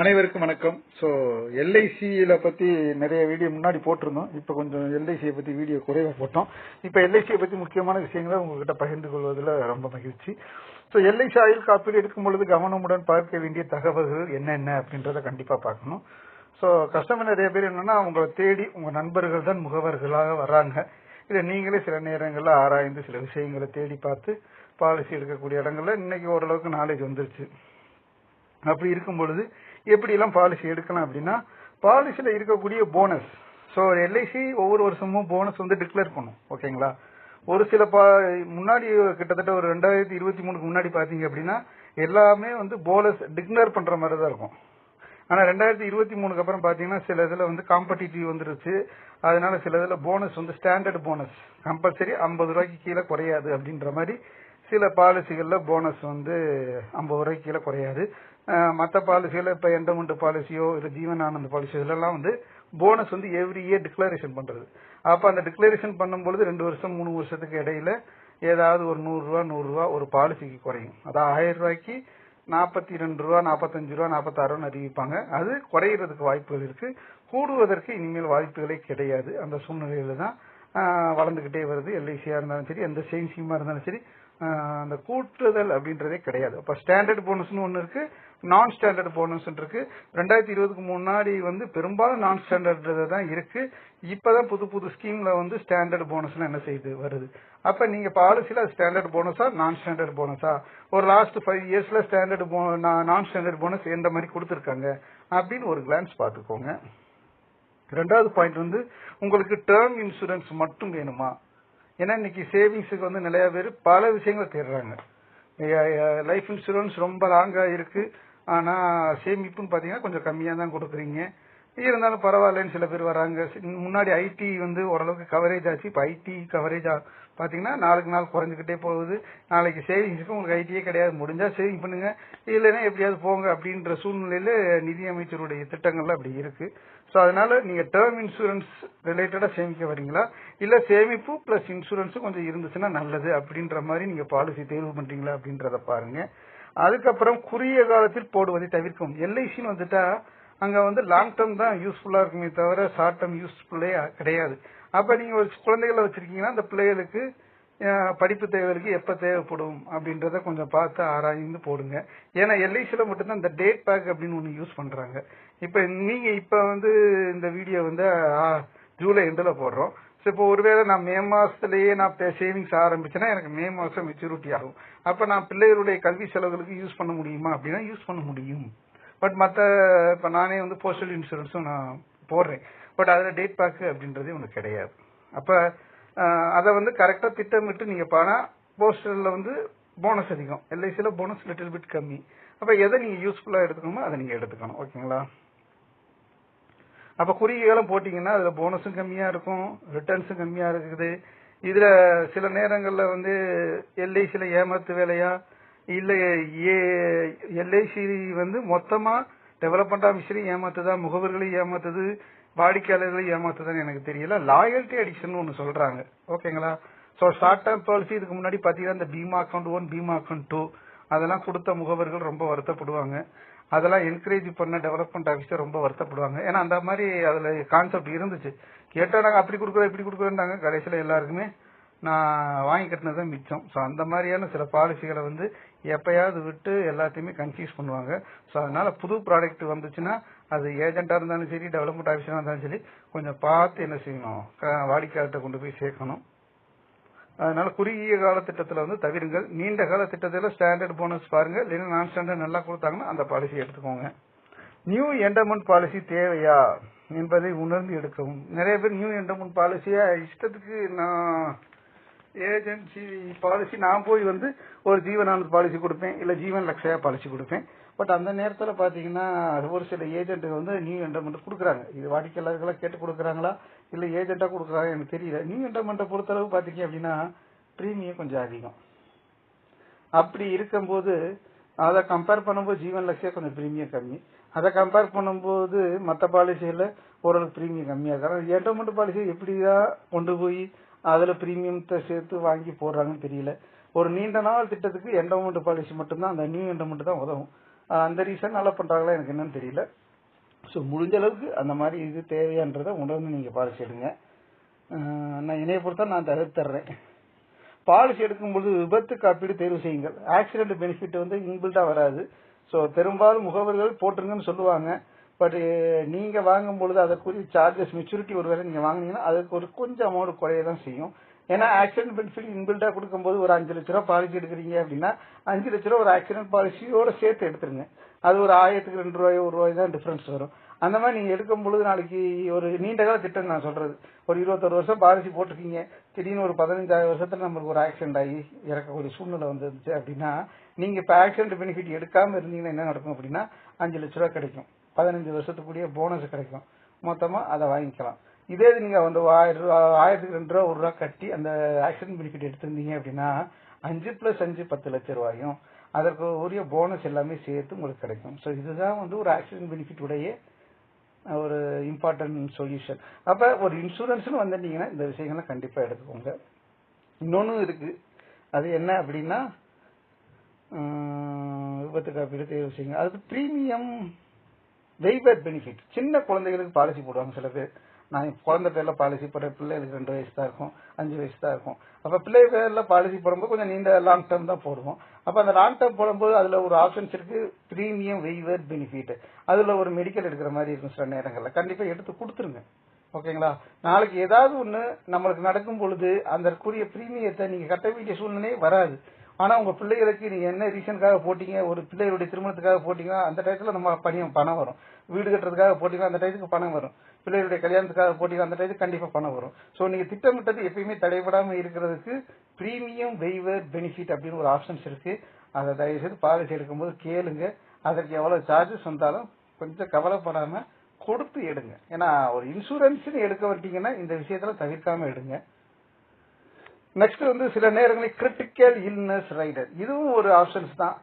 அனைவருக்கும் வணக்கம். ஸோ எல்ஐசியில பத்தி நிறைய வீடியோ முன்னாடி போட்டிருந்தோம். இப்போ கொஞ்சம் எல்ஐசியை பத்தி வீடியோ குறைவா போட்டோம். இப்போ எல்ஐசியை பத்தி முக்கியமான விஷயங்களை உங்ககிட்ட பகிர்ந்து கொள்வதில் ரொம்ப மகிழ்ச்சி. ஸோ எல்ஐசி ஆயுள் காப்பீடு எடுக்கும் பொழுது கவனமுடன் பார்க்க வேண்டிய தகவல்கள் என்னென்ன அப்படின்றத கண்டிப்பா பார்க்கணும். ஸோ கஸ்டமர் நிறைய பேர் என்னன்னா உங்களை தேடி உங்க நண்பர்கள் தான் முகவர்களாக வராங்க. இதை நீங்களே சில நேரங்களில் ஆராய்ந்து சில விஷயங்களை தேடி பார்த்து பாலிசி எடுக்கக்கூடிய இடங்கள்ல இன்னைக்கு ஓரளவுக்கு நாலேஜ் வந்துருச்சு. அப்படி இருக்கும் பொழுது எப்படி எல்லாம் பாலிசி எடுக்கலாம் அப்படின்னா பாலிசியில் இருக்கக்கூடிய போனஸ் ஸோ எல்ஐசி ஒவ்வொரு வருஷமும் போனஸ் வந்து டிக்ளேர் பண்ணும். ஓகேங்களா ஒரு சில பா முன்னாடி கிட்டத்தட்ட ஒரு ரெண்டாயிரத்தி இருபத்தி மூணுக்கு முன்னாடி பார்த்தீங்க அப்படின்னா எல்லாமே வந்து போனஸ் டிக்ளேர் பண்ற மாதிரி தான் இருக்கும். ஆனால் ரெண்டாயிரத்தி இருபத்தி மூணுக்கு அப்புறம் பார்த்தீங்கன்னா சில இதில் வந்து காம்படிட்டிவ் வந்துருச்சு. அதனால சில இதில் போனஸ் வந்து ஸ்டாண்டர்ட் போனஸ் கம்பல்சரி ஐம்பது ரூபாய்க்கு கீழே குறையாது அப்படின்ற மாதிரி சில பாலிசிகளில் போனஸ் வந்து ஐம்பது ரூபாய்க்கு கீழே குறையாது. மற்ற பாலிசியில இப்ப என்டமெண்ட் பாலிசியோ இல்ல ஜீவன் ஆனந்த பாலிசியோ இதெல்லாம் வந்து போனஸ் வந்து எவ்ரி இயர் டிக்ளரேஷன் பண்றது. அப்ப அந்த டிக்ளரேஷன் பண்ணும்பொழுது ரெண்டு வருஷம் மூணு வருஷத்துக்கு இடையில ஏதாவது ஒரு நூறு ரூபா நூறு ரூபா ஒரு பாலிசிக்கு குறையும். அதான் ஆயிரம் ரூபாய்க்கு நாற்பத்தி ரெண்டு ரூபா நாற்பத்தஞ்சு ரூபா நாற்பத்தாறு அறிவிப்பாங்க. அது குறையிறதுக்கு வாய்ப்புகள் இருக்கு. கூடுவதற்கு இனிமேல் வாய்ப்புகளே கிடையாது. அந்த சூழ்நிலையில தான் வளர்ந்துகிட்டே வருது. எல்ஐசியா இருந்தாலும் சரி எந்த சேவிங் இருந்தாலும் சரி அந்த கூட்டுதல் அப்படின்றதே கிடையாது. அப்ப ஸ்டாண்டர்ட் போனஸ்னு ஒன்னு இருக்கு. நான் ஸ்டாண்டர்ட் போனஸ் இருக்கு ரெண்டாயிரத்தி இருபதுக்கு முன்னாடி வந்து பெரும்பாலும் நான் ஸ்டாண்டர்ட் தான் இருக்கு. இப்பதான் புது புது ஸ்கீம்ல வந்து ஸ்டாண்டர்ட் போனஸ் என்ன செய்யுது வருது? அப்ப நீங்க பாலிசியில ஸ்டாண்டர்ட் போனஸா நான் ஸ்டாண்டர்ட் போனஸா ஒரு லாஸ்ட் ஃபைவ் இயர்ஸ்ல ஸ்டாண்டர்ட் நான் ஸ்டாண்டர்ட் போனஸ் எந்த மாதிரி கொடுத்துருக்காங்க? அப்படின்னு ஒரு கிளான்ஸ் பாத்துக்கோங்க ரெண்டாவது பாயிண்ட் வந்து உங்களுக்கு டேர்ம் இன்சூரன்ஸ் மட்டும் வேணுமா? ஏன்னா இன்னைக்கு சேவிங்ஸுக்கு வந்து நிறைய பேர் பல விஷயங்களை தேடுறாங்க. லைஃப் இன்சூரன்ஸ் ரொம்ப லாங்கா இருக்கு. ஆனால் சேமிப்புன்னு பார்த்தீங்கன்னா கொஞ்சம் கம்மியாக தான் கொடுக்குறீங்க. இருந்தாலும் பரவாயில்லன்னு சில பேர் வராங்க. முன்னாடி ஐடி வந்து ஓரளவுக்கு கவரேஜ் ஆச்சு. இப்போ ஐடி கவரேஜ் பார்த்தீங்கன்னா நாளுக்கு நாள் குறைஞ்சிக்கிட்டே போகுது. நாளைக்கு சேவிங்ஸுக்கு உங்களுக்கு ஐடியே கிடையாது. முடிஞ்சால் சேவிங் பண்ணுங்க. இல்லைன்னா எப்படியாவது போங்க அப்படின்ற சூழ்நிலையில் நிதி அமைச்சருடைய அப்படி இருக்கு. ஸோ அதனால நீங்கள் டேர்ம் இன்சூரன்ஸ் ரிலேட்டடாக சேமிக்க வரீங்களா? இல்லை சேமிப்பு ப்ளஸ் இன்சூரன்ஸும் கொஞ்சம் இருந்துச்சுன்னா நல்லது அப்படின்ற மாதிரி நீங்கள் பாலிசி தேர்வு பண்ணுறீங்களா அப்படின்றத பாருங்கள் அதுக்கப்புறம் குறுகிய காலத்தில் போடுவதை தவிர்க்கும் எல்ஐசின்னு வந்துட்டா அங்க வந்து லாங் டேர்ம் தான் யூஸ்ஃபுல்லா இருக்குமே தவிர ஷார்ட் டேர்ம் யூஸ்ஃபுல்லே கிடையாது. அப்ப நீங்க ஒரு குழந்தைகளை வச்சிருக்கீங்கன்னா அந்த பிள்ளைகளுக்கு படிப்பு தேவைகளுக்கு எப்ப தேவைப்படும் அப்படின்றத கொஞ்சம் பார்த்து ஆராய்ந்து போடுங்க. ஏன்னா எல்ஐசியில மட்டும்தான் இந்த டேட் பேக் அப்படின்னு ஒண்ணு யூஸ் பண்றாங்க. இப்ப நீங்க இப்ப வந்து இந்த வீடியோ வந்து ஜூலை எண்டுல போடுறோம். இப்போ ஒருவேளை நான் மே மாசத்திலேயே நான் சேவிங்ஸ் ஆரம்பிச்சேன்னா எனக்கு மே மாசம் மெச்சூரிட்டி ஆகும். அப்ப நான் பிள்ளைகளுடைய கல்வி செலவுகளுக்கு யூஸ் பண்ண முடியுமா? அப்படின்னா யூஸ் பண்ண முடியும். பட் மற்ற இப்ப நானே வந்து போஸ்டல் இன்சூரன்ஸும் நான் போடுறேன். பட் அதுல டேட் பேக் அப்படின்றதே ஒன்று கிடையாது. அப்ப அதை வந்து கரெக்டா திட்டமிட்டு நீங்க பானா போஸ்டல்ல வந்து போனஸ் அதிகம். எல்ஐசியில் போனஸ் லிட்டில் பிட் கம்மி. அப்ப எதை நீங்க யூஸ்ஃபுல்லா எடுத்துக்கணுமோ அதை நீங்க எடுத்துக்கணும். ஓகேங்களா அப்ப குறுகிய காலம் போட்டீங்கன்னா அதுல போனஸும் கம்மியா இருக்கும் ரிட்டர்ன்ஸும் கம்மியா இருக்குது. இதுல சில நேரங்கள்ல வந்து எல்ஐசியில் ஏமாத்து வேலையா இல்ல எல்ஐசி வந்து மொத்தமா டெவலப்மெண்ட் ஆஃபீஸரையும் ஏமாத்துதா முகவர்களையும் ஏமாத்துது வாடிக்கையாளர்களையும் ஏமாத்துதான்னு எனக்கு தெரியல. லாயல்டி அடிக்ஷன் ஒன்று சொல்றாங்க. ஓகேங்களா? சோ ஷார்ட் டேர்ம் பாலிசி இதுக்கு முன்னாடி பாத்தீங்கன்னா இந்த Bima account one Bima account two அதெல்லாம் கொடுத்த முகவர்கள் ரொம்ப வருத்தப்படுவாங்க. அதெல்லாம் என்கரேஜ் பண்ண டெவலப்மெண்ட் ஆஃபீஸர் ரொம்ப வருத்தப்படுவாங்க. ஏன்னா அந்த மாதிரி அதில் கான்செப்ட் இருந்துச்சு. கேட்டால் நாங்கள் அப்படி கொடுக்குறோம் இப்படி கொடுக்குறோன்றாங்க கடைசியில் எல்லாருக்குமே நான் வாங்கி கட்டினது தான் மிச்சம். ஸோ அந்த மாதிரியான சில பாலிசிகளை வந்து எப்பயாவது விட்டு எல்லாத்தையுமே கன்ஃபியூஸ் பண்ணுவாங்க. ஸோ அதனால புது ப்ராடக்ட் வந்துச்சுன்னா அது ஏஜென்ட்டாக இருந்தாலும் சரி டெவலப்மெண்ட் ஆஃபீஸராக இருந்தாலும் சரி கொஞ்சம் பார்த்து என்ன செய்யணும்? வாடிக்கையாளர்கிட்ட கொண்டு போய் சேர்க்கணும். அதனால குறுகிய கால திட்டத்தில் வந்து தவிருங்கள் நீண்ட கால திட்டத்தில் ஸ்டாண்டர்ட் போனஸ் பாருங்க. இல்லைன்னா நான் ஸ்டாண்டர்ட் நல்லா கொடுத்தாங்கன்னா அந்த பாலிசி எடுத்துக்கோங்க. நியூ என்டமெண்ட் பாலிசி தேவையா என்பதை உணர்ந்து எடுக்கவும். நிறைய பேர் நியூ என்டமெண்ட் பாலிசியா இஷ்டத்துக்கு நான் ஏஜென்சி பாலிசி நான் போய் வந்து ஒரு ஜீவனானந்த் பாலிசி கொடுப்பேன் இல்லை ஜீவன் லக்ஷயா பாலிசி கொடுப்பேன். பட் அந்த நேரத்தில் பார்த்தீங்கன்னா ஒரு சில ஏஜென்ட்டு வந்து நியூ என்டமெண்ட் கொடுக்குறாங்க. இது வாடிக்கையாளர்களாக கேட்டு கொடுக்குறாங்களா? இல்லை ஏஜென்ட்டாக கொடுக்குறாங்க எனக்கு தெரியல. நியூ என்டர்மெண்ட்டை பொறுத்தளவு பார்த்தீங்க அப்படின்னா ப்ரீமியம் கொஞ்சம் அதிகம். அப்படி இருக்கும்போது அதை கம்பேர் பண்ணும்போது ஜீவன் லட்சியா கொஞ்சம் ப்ரீமியம் கம்மி. அதை கம்பேர் பண்ணும்போது மற்ற பாலிசியில் ஓரளவுக்கு ப்ரீமியம் கம்மியாக இருக்கிறாங்க என்டர்மெண்ட் பாலிசி எப்படிதான் கொண்டு போய் அதில் ப்ரீமியத்தை சேர்த்து வாங்கி போடுறாங்கன்னு தெரியல. ஒரு நீண்ட நாள் திட்டத்துக்கு என்டோமெண்ட் பாலிசி மட்டும்தான் அந்த நியூ என்டமெண்ட் தான் உதவும். அந்த ரீசன் நல்லா பண்ணுறாங்களா எனக்கு என்னன்னு தெரியல. ஸோ முடிஞ்ச அளவுக்கு அந்த மாதிரி இது தேவையான்றதை உணர்ந்து நீங்கள் பாலிசி எடுங்க. நான் என்னைய பொறுத்தா நான் தவிர்த்துறேன் பாலிசி எடுக்கும்பொழுது விபத்து காப்பீடு தேர்வு செய்யுங்கள். ஆக்சிடென்ட் பெனிஃபிட் வந்து இன்பில்டாக வராது. ஸோ பெரும்பாலும் முகவர்கள் போட்டுருங்கன்னு சொல்லுவாங்க. பட் uh, நீங்க வாங்கும் பொழுது அதற்குரிய சார்ஜஸ் மெச்சூரிட்டி ஒரு வேலை நீங்க வாங்கினீங்கன்னா அதுக்கு ஒரு கொஞ்சம் அமௌண்ட் குறைய தான் செய்யும். ஏன்னா ஆக்சிடென்ட் பெனிஃபிட் இன்பில்டா கொடுக்கும்போது ஒரு அஞ்சு லட்ச ரூபா பாலிசி எடுக்கிறீங்க அப்படின்னா அஞ்சு லட்ச ரூபா ஒரு ஆக்சிடென்ட் பாலிசியோட சேர்த்து எடுத்துருங்க. அது ஒரு ஆயிரத்துக்கு ரெண்டு ரூபாய் ஒரு ரூபாய் தான் டிஃபரன்ஸ் வரும். அந்த மாதிரி நீங்க எடுக்கும் பொழுது நாளைக்கு ஒரு நீண்ட கால திட்டம் நான் சொல்றது. ஒரு இருபத்தொரு வருஷம் பாலிசி போட்டிருக்கீங்க. திடீர்னு ஒரு பதினஞ்சாயிரம் வருஷத்துல நம்மளுக்கு ஒரு ஆக்சிடென்ட் ஆகி இறக்கக்கூடிய சூழ்நிலை வந்துருந்துச்சு அப்படின்னா நீங்க இப்ப ஆக்சிடென்ட் பெனிஃபிட் எடுக்காம இருந்தீங்கன்னா என்ன நடக்கும் அப்படின்னா அஞ்சு லட்ச ரூபா கிடைக்கும். பதினஞ்சு வருஷத்துக்குரிய போனஸ் கிடைக்கும். மொத்தமாக அதை வாங்கிக்கலாம். இதே இது நீங்கள் வந்து ஆயிரம் ரூபா ஆயிரத்துக்கு ரெண்டு ரூபா ஒரு ரூபா கட்டி அந்த ஆக்சிடென்ட் பெனிஃபிட் எடுத்திருந்தீங்க அப்படின்னா அஞ்சு பிளஸ் அஞ்சு பத்து லட்சம் ரூபாயும் அதற்கு உரிய போனஸ் எல்லாமே சேர்த்து உங்களுக்கு கிடைக்கும். ஸோ இதுதான் வந்து ஒரு ஆக்சிடென்ட் பெனிஃபிட் உடைய ஒரு இம்பார்ட்டன்ட் சொல்யூஷன் அப்போ ஒரு இன்சூரன்ஸ்னு வந்துட்டீங்கன்னா இந்த விஷயங்களை கண்டிப்பாக எடுத்துக்கோங்க. இன்னொன்றும் இருக்கு. அது என்ன அப்படின்னா விபத்து காப்பீடு தேர்வு செய்யுங்க. அதுக்கு ப்ரீமியம் வெய்வர் பெனிஃபிட் சின்ன குழந்தைகளுக்கு பாலிசி போடுவாங்க சில பேர். நான் குழந்தை பேர்ல பாலிசி போடுற பிள்ளைகளுக்கு ரெண்டு வயசு தான் இருக்கும் அஞ்சு வயசு தான் இருக்கும். அப்ப பிள்ளை பேர்ல பாலிசி போடும்போது கொஞ்சம் நீண்ட லாங் டேர்ம் தான் போடுவோம். அப்ப அந்த லாங் டேர்ம் போடும்போது அதுல ஒரு ஆப்ஷன்ஸ் இருக்கு பிரீமியம் வெய்வர் பெனிஃபிட் அதுல ஒரு மெடிக்கல் எடுக்கிற மாதிரி இருக்கும் சில நேரங்கள்ல. கண்டிப்பா எடுத்து கொடுத்துருங்க. ஓகேங்களா? நாளைக்கு ஏதாவது ஒண்ணு நம்மளுக்கு நடக்கும் பொழுது அதற்குரிய பிரீமியத்தை நீங்க கட்ட வேண்டிய சூழ்நிலையே வராது. ஆனா உங்க பிள்ளைகளுக்கு நீங்க என்ன ரீசனுக்காக போட்டீங்க ஒரு பிள்ளைகளுடைய திருமணத்துக்காக போட்டீங்கன்னா அந்த டயத்துல நம்ம பணியம் பணம் வரும். வீடு கட்டுறதுக்காக போட்டீங்கன்னா அந்த டயத்துக்கு பணம் வரும். பிள்ளைகளுடைய கல்யாணத்துக்காக போட்டீங்கன்னா அந்த டயத்துக்கு கண்டிப்பா பணம் வரும். சோ நீங்க திட்டமிட்டது எப்பயுமே தடைபடாம இருக்கிறதுக்கு பிரீமியம் வெய்வர் பெனிஃபிட் அப்படின்னு ஒரு ஆப்ஷன்ஸ் இருக்கு. அதை தயவு செய்து பாலிசி எடுக்கும்போது கேளுங்க. அதற்கு எவ்வளவு சார்ஜஸ் வந்தாலும் கொஞ்சம் கவலைப்படாம கொடுத்து எடுங்க. ஏன்னா ஒரு இன்சூரன்ஸ் எடுக்க வந்துட்டீங்கன்னா இந்த விஷயத்துல தவிர்க்காம எடுங்க. நெக்ஸ்ட் வந்து சில நேரங்களில் கிரிட்டிக்கல் இல்னஸ் ரைடர் இதுவும் ஒரு ஆப்ஷன்ஸ் தான்.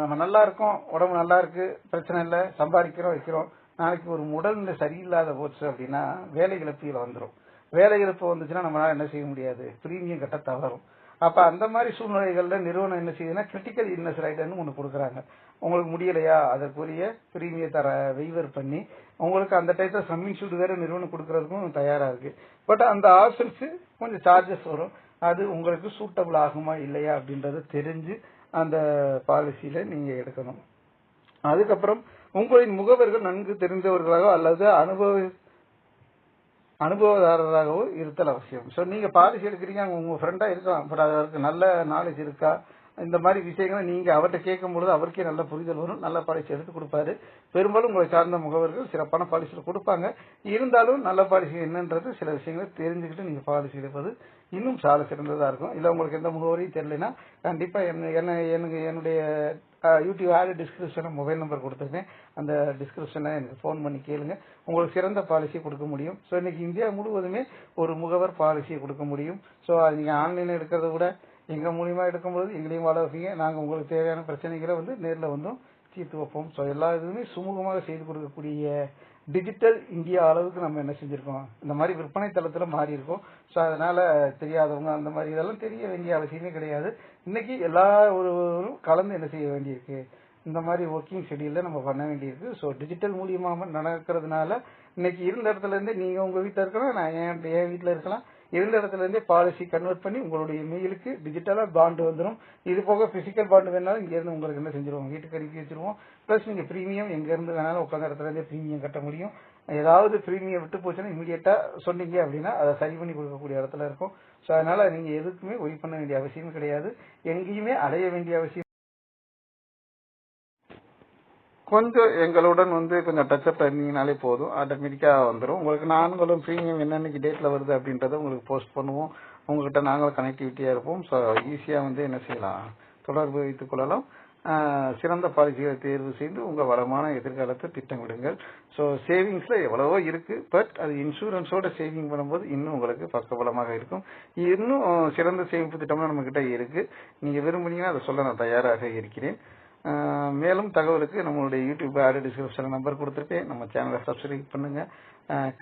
நம்ம நல்லா இருக்கோம் உடம்பு நல்லா இருக்கு பிரச்சனை இல்லை சம்பாதிக்கிறோம் வைக்கிறோம். நாளைக்கு ஒரு உடல்நிலை சரியில்லாத போச்சு அப்படின்னா வேலை இழப்பீல வந்துடும் வேலை இழப்பு வந்துச்சுன்னா நம்மளால என்ன செய்ய முடியாது? பிரீமியம் கட்ட தவறும். அப்ப அந்த மாதிரி சூழ்நிலைகள்ல நிறுவனம் என்ன செய்யுதுன்னா கிரிட்டிக்கல் இல்னஸ் ரைடர்னு ஒன்று கொடுக்குறாங்க. உங்களுக்கு முடியலையா? அதற்குரிய பிரீமிய தர வெய்வர் பண்ணி உங்களுக்கு அந்த டைப்ல சம்மிங் ஷூட் வேற நிறுவனம் கொடுக்கறதுக்கும் தயாரா இருக்கு. பட் அந்த ஆப்ஷன்ஸ் கொஞ்சம் சார்ஜஸ் வரும். அது உங்களுக்கு சூட்டபிள் ஆகுமா இல்லையா அப்படின்றத தெரிஞ்சு அந்த பாலிசியில நீங்க எடுக்கணும். அதுக்கப்புறம் உங்களின் முகவர்கள் நன்கு தெரிந்தவர்களாக அல்லது அனுபவ அனுபவதாரராகவோ இருத்தல் அவசியம். ஸோ நீங்க பாலிசி எடுக்கிறீங்க அவங்க உங்க ஃப்ரெண்டா இருக்கலாம் பட் அதற்கு நல்ல நாலேஜ் இருக்கா? இந்த மாதிரி விஷயங்களை நீங்க அவர்கிட்ட கேட்கும் பொழுது அவருக்கே நல்ல புரிதல் வரும். நல்ல பாலிசி எடுத்து கொடுப்பாரு. பெரும்பாலும் உங்களை சார்ந்த முகவர்கள் சிறப்பான பாலிசியில் கொடுப்பாங்க. இருந்தாலும் நல்ல பாலிசி என்னன்றது சில விஷயங்களை தெரிஞ்சுக்கிட்டு நீங்க பாலிசி எடுப்பது இன்னும் சால சிறந்ததா இருக்கும். இல்ல உங்களுக்கு எந்த முகவரியும் தெரியலனா கண்டிப்பா என்ன எனக்கு என்னுடைய யூடியூப் ஆடு டிஸ்கிரிப்ஷன் மொபைல் நம்பர் கொடுத்துருக்கேன். அந்த டிஸ்கிரிப்ஷனை எனக்கு ஃபோன் பண்ணி கேளுங்க. உங்களுக்கு சிறந்த பாலிசி கொடுக்க முடியும். ஸோ இன்னைக்கு இந்தியா முழுவதுமே ஒரு முகவர் பாலிசியை கொடுக்க முடியும். ஸோ அது நீங்கள் ஆன்லைனில் எடுக்கிறத விட எங்க மூலியமா எடுக்கும்போது எங்களையும் வாழ வைப்பீங்க. நாங்க உங்களுக்கு தேவையான பிரச்சனைகளை வந்து நேர்ல வந்தும் தீர்த்து வைப்போம். ஸோ எல்லா இதுவுமே சுமூகமாக செய்து கொடுக்கக்கூடிய டிஜிட்டல் இந்தியா அளவுக்கு நம்ம என்ன செஞ்சிருக்கோம்? இந்த மாதிரி விற்பனை தளத்துல மாறி இருக்கோம். ஸோ அதனால தெரியாதவங்க அந்த மாதிரி இதெல்லாம் தெரிய வேண்டிய அவசியமே கிடையாது. இன்னைக்கு எல்லா ஒருவரும் கலந்து என்ன செய்ய வேண்டியிருக்கு? இந்த மாதிரி ஒர்க்கிங் ஷெடியூல்ல நம்ம பண்ண வேண்டியிருக்கு. ஸோ டிஜிட்டல் மூலியமாக நடக்கிறதுனால இன்னைக்கு இருந்த இடத்துல இருந்தே நீங்க உங்க வீட்டில் இருக்கலாம் நான் என் என் வீட்டில் இருக்கலாம். இருந்த இடத்துல இருந்தே பாலிசி கன்வெர்ட் பண்ணி உங்களுடைய மெயிலுக்கு டிஜிட்டலா பாண்டு வந்துடும் இது போக பிசிக்கல் பாண்டு வேணாலும் இங்க இருந்து உங்களுக்கு என்ன செஞ்சிருவோம்? வீட்டுக்கு அனுப்பி வச்சிருவோம். பிளஸ் நீங்க பிரீமியம் எங்க இருந்து வேணாலும் உட்காந்த இடத்துல இருந்தே பிரீமியம் கட்ட முடியும். ஏதாவது பிரீமியம் விட்டு போச்சுன்னா இமீடியட்டா சொன்னீங்க அப்படின்னா அதை சரி பண்ணி கொடுக்கக்கூடிய இடத்துல இருக்கும். ஸோ அதனால நீங்க எதுக்குமே ஒய் பண்ண வேண்டிய அவசியம் கிடையாது. எங்கேயுமே அலைய வேண்டிய அவசியம் கொஞ்சம் எங்களுடன் வந்து கொஞ்சம் டச்சப் பண்ணீங்கனாலே போதும். ஆட்டோமேட்டிக்காக வந்துடும் உங்களுக்கு நாங்களும் ப்ரீமியம் என்னன்னைக்கு டேட்டில் வருது அப்படின்றத உங்களுக்கு போஸ்ட் பண்ணுவோம். உங்ககிட்ட நாங்களும் கனெக்டிவிட்டியாக இருப்போம். ஸோ ஈஸியாக வந்து என்ன செய்யலாம்? தொடர்பு வைத்துக் கொள்ளலாம். சிறந்த பாலிசிகளை தேர்வு செய்து உங்கள் வளமான எதிர்காலத்தை திட்டமிடுங்கள். ஸோ சேவிங்ஸில் எவ்வளவோ இருக்குது பட் அது இன்சூரன்ஸோட சேவிங் பண்ணும்போது இன்னும் உங்களுக்கு பக்கபலமாக இருக்கும். இன்னும் சிறந்த சேமிப்பு திட்டம்லாம் நம்மக்கிட்ட இருக்குது நீங்கள் விரும்புனீங்கன்னா அதை சொல்ல நான் தயாராக இருக்கிறேன். மேலும் தகவலுக்கு நம்மளுடைய யூடியூப் ஆடு டிஸ்கிரிப்ஷன் நம்பர் கொடுத்துருக்கேன். நம்ம சேனலை சப்ஸ்கிரைப் பண்ணுங்க.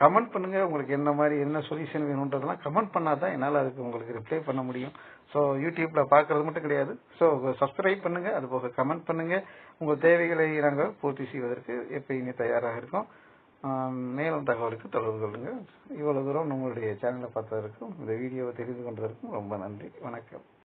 கமெண்ட் பண்ணுங்க. உங்களுக்கு என்ன மாதிரி என்ன சொல்யூஷன் வேணுன்றதெல்லாம் கமெண்ட் பண்ணால் தான் என்னால் அதுக்கு உங்களுக்கு ரிப்ளை பண்ண முடியும். ஸோ யூடியூப்ல பார்க்கறது மட்டும் கிடையாது. ஸோ சப்ஸ்கிரைப் பண்ணுங்க. அது போக கமெண்ட் பண்ணுங்க. உங்கள் தேவைகளை நாங்கள் பூர்த்தி செய்வதற்கு எப்பயுமே தயாராக இருக்கோம். மேலும் தகவலுக்கு தொடர்பு கொள்ளுங்க. இவ்வளவு தூரம் நம்மளுடைய சேனலை பார்த்ததற்கும் இந்த வீடியோவை தெரிந்து கொண்டதற்கும் ரொம்ப நன்றி. வணக்கம்.